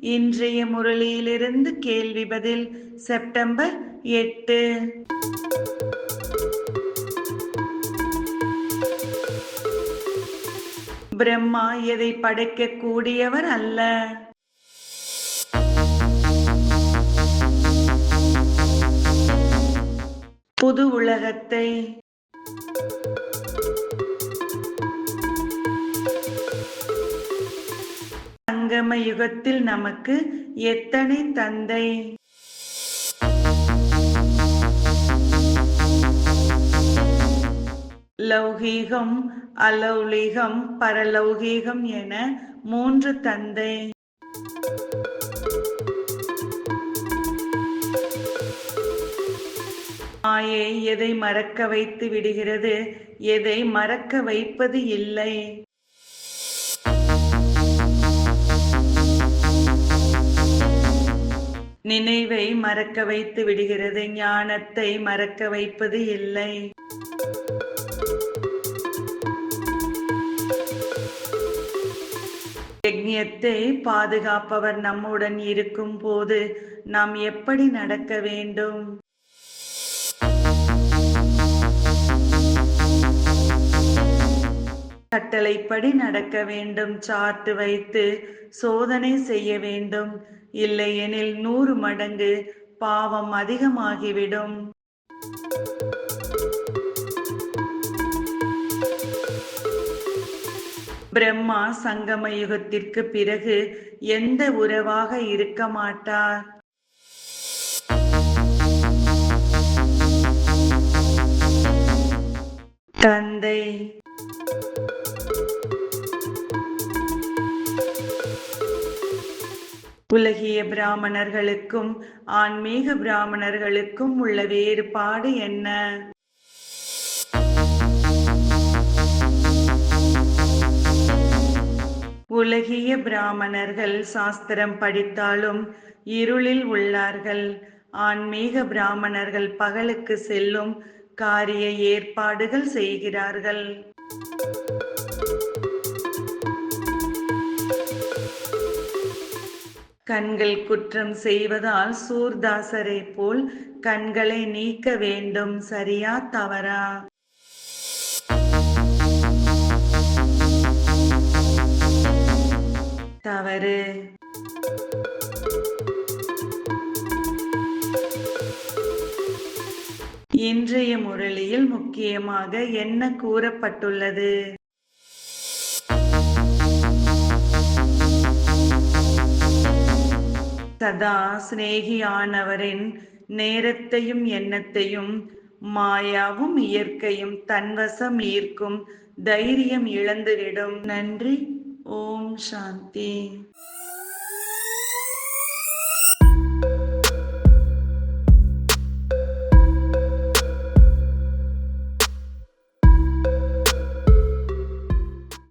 இன்றைய முரளியிலிருந்து கேள்வி பதில் செப்டம்பர் எட்டு. பிரம்மா எதை படைக்க கூடியவர் அல்ல? புது உலகத்தை. சங்கம யுகத்தில் நமக்கு எத்தனை தந்தை? லௌகீகம் அலௌலீகம் பரலௌகீகம் என மூன்று தந்தை. மாயை எதை மறக்க வைத்து விடுகிறது? எதை மறக்க வைப்பது இல்லை? நினைவை மறக்க வைத்து விடுகிறது ஞானத்தை மறக்க வைப்பது இல்லை. யஜ்யத்தை பாதுகாப்பவர் நம்முடன் இருக்கும் போது நாம் எப்படி நடக்க வேண்டும்? கட்டளைப்படி நடக்க வேண்டும் சார்ட்டு வைத்து சோதனை செய்ய வேண்டும். இல்லையெனில் நூறு மடங்கு பாவம் அதிகமாகிவிடும். பிரம்மா சங்கம யுகத்திற்கு பிறகு எந்த உறவாக இருக்க மாட்டார்? தந்தை உலகிய பிராமணர்களுக்கும் ஆன்மீக பிராமணர்களுக்கும் உள்ள வேறுபாடு என்ன? உலகிய பிராமணர்கள் சாஸ்திரம் படித்தாலும் இருளில் உள்ளார்கள். ஆன்மீக பிராமணர்கள் பகலுக்கு செல்லும் காரிய ஏற்பாடுகள் செய்கிறார்கள். கண்கள் குற்றம் செய்வதால் சூர்தாசரை போல் கண்களை நீக்க வேண்டும். சரியா தவறா? தவறு. இன்றைய முரளியில் முக்கியமாக என்ன கூறப்பட்டுள்ளது? சதா சிநேகியானவரின் நேரத்தையும் எண்ணத்தையும் மாயாவும் இயற்கையும் தன்வசம் ஈர்க்கும் தைரியம் இழந்துவிடும். நன்றி. ஓம் சாந்தி.